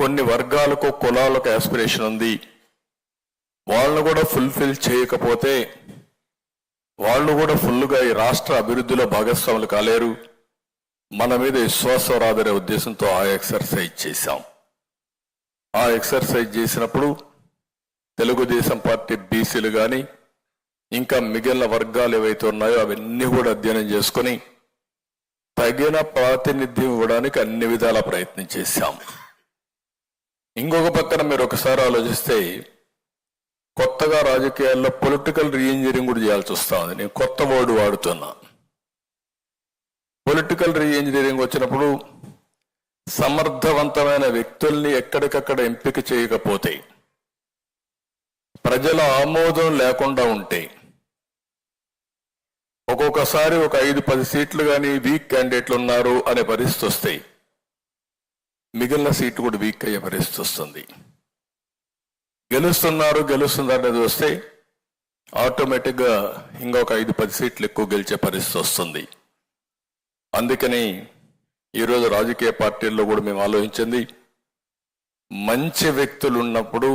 కొన్ని వర్గాలకు కులాలకు యాస్పిరేషన్ ఉంది. వాళ్ళను కూడా ఫుల్ఫిల్ చేయకపోతే వాళ్ళు కూడా ఫుల్గా ఈ రాష్ట్ర అభివృద్ధిలో భాగస్వాములు కాలేరు. మన మీద విశ్వాసం రాదనే ఉద్దేశంతో ఆ ఎక్సర్సైజ్ చేశాం. ఆ ఎక్సర్సైజ్ చేసినప్పుడు తెలుగుదేశం పార్టీ బీసీలు కానీ ఇంకా మిగిలిన వర్గాలు ఏవైతే ఉన్నాయో అవన్నీ కూడా అధ్యయనం చేసుకొని తగిన ప్రాతినిధ్యం ఇవ్వడానికి అన్ని విధాల ప్రయత్నం చేశాం. ఇంకొక పక్కన మీరు ఒకసారి ఆలోచిస్తే కొత్తగా రాజకీయాల్లో పొలిటికల్ రీఇంజనీరింగ్ కూడా చేయాల్సి వస్తుంది నేను కొత్త వర్డ్ వాడుతున్నా. పొలిటికల్ రీఇంజనీరింగ్ వచ్చినప్పుడు సమర్థవంతమైన వ్యక్తుల్ని ఎక్కడికక్కడ ఎంపిక చేయకపోతే ప్రజల ఆమోదం లేకుండా ఉంటే ఒక్కొక్కసారి ఒక ఐదు పది సీట్లు కానీ వీక్ క్యాండిడేట్లు ఉన్నారు అనే పరిస్థితి వస్తాయి మిగిలిన సీటు కూడా వీక్ అయ్యే పరిస్థితి వస్తుంది. గెలుస్తున్నారు గెలుస్తున్నారు అనేది వస్తే ఆటోమేటిక్గా ఇంకొక ఐదు పది సీట్లు ఎక్కువ గెలిచే పరిస్థితి వస్తుంది. అందుకని ఈరోజు రాజకీయ పార్టీల్లో కూడా మేము ఆలోచించింది మంచి వ్యక్తులు ఉన్నప్పుడు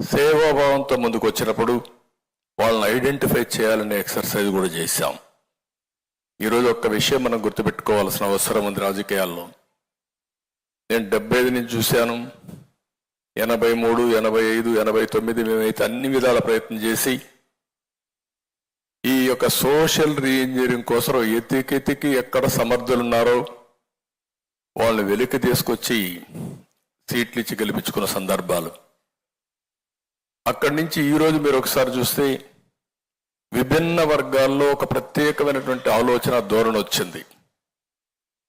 సేవాభావంతో ముందుకు వచ్చినప్పుడు వాళ్ళని ఐడెంటిఫై చేయాలనే ఎక్సర్సైజ్ కూడా చేశాం. ఈరోజు ఒక్క విషయం మనం గుర్తుపెట్టుకోవాల్సిన అవసరం ఉంది రాజకీయాల్లో. నేను డెబ్బై ఐదు నుంచి చూశాను. ఎనభై మూడు ఎనభై ఐదు ఎనభై తొమ్మిది మేమైతే అన్ని విధాల ప్రయత్నం చేసి ఈ యొక్క సోషల్ రీఇంజనీరింగ్ కోసం ఎతికెతికి ఎక్కడ సమర్థులున్నారో వాళ్ళని వెలికి తీసుకొచ్చి సీట్లు ఇచ్చి గెలిపించుకున్న సందర్భాలు. అక్కడి నుంచి ఈరోజు మీరు ఒకసారి చూస్తే విభిన్న వర్గాల్లో ఒక ప్రత్యేకమైనటువంటి ఆలోచన ధోరణి వచ్చింది.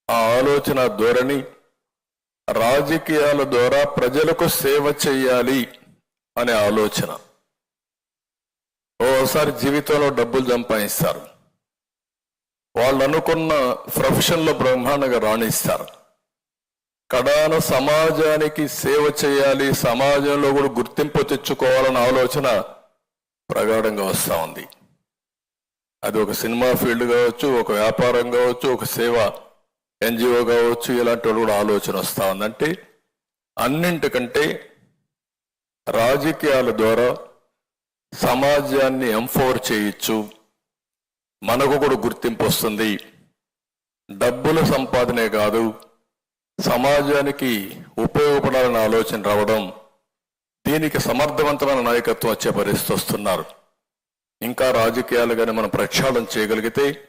ఆ ఆలోచన ధోరణి రాజకీయాల ద్వారా ప్రజలకు సేవ చేయాలి అనే ఆలోచన. ఓసారి జీవితంలో డబ్బులు సంపాదిస్తారు. వాళ్ళు అనుకున్న ప్రొఫెషన్లో బ్రహ్మాండంగా రాణిస్తారు. కడాన సమాజానికి సేవ చేయాలి సమాజంలో కూడా గుర్తింపు తెచ్చుకోవాలన్న ఆలోచన ప్రగాఢంగా వస్తూ ఉంది. అది ఒక సినిమా ఫీల్డ్ కావచ్చు ఒక వ్యాపారం కావచ్చు ఒక సేవ ఎన్జిఓ కావచ్చు ఇలాంటి వాళ్ళు కూడా ఆలోచన వస్తూ ఉందంటే అన్నింటికంటే రాజకీయాల ద్వారా సమాజాన్ని ఎంఫోర్ చేయొచ్చు. మనకు కూడా గుర్తింపు వస్తుంది. డబ్బుల సంపాదనే కాదు సమాజానికి ఉపయోగపడాలన్న ఆలోచన రావడం దీనికి సమర్థవంతమైన నాయకత్వం వచ్చే పరిస్థితి వస్తున్నారు. ఇంకా రాజకీయాలు కానీ మనం ప్రక్షాళన చేయగలిగితే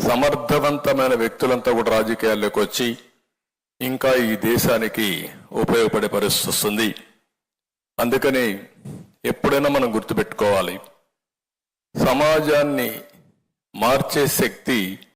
సమర్థవంతమైన వ్యక్తులంతా కూడా రాజకీయాల్లోకి వచ్చి ఇంకా ఈ దేశానికి ఉపయోగపడే పరిస్థితి వస్తుంది. అందుకని ఎప్పుడైనా మనం గుర్తుపెట్టుకోవాలి. సమాజాన్ని మార్చే శక్తి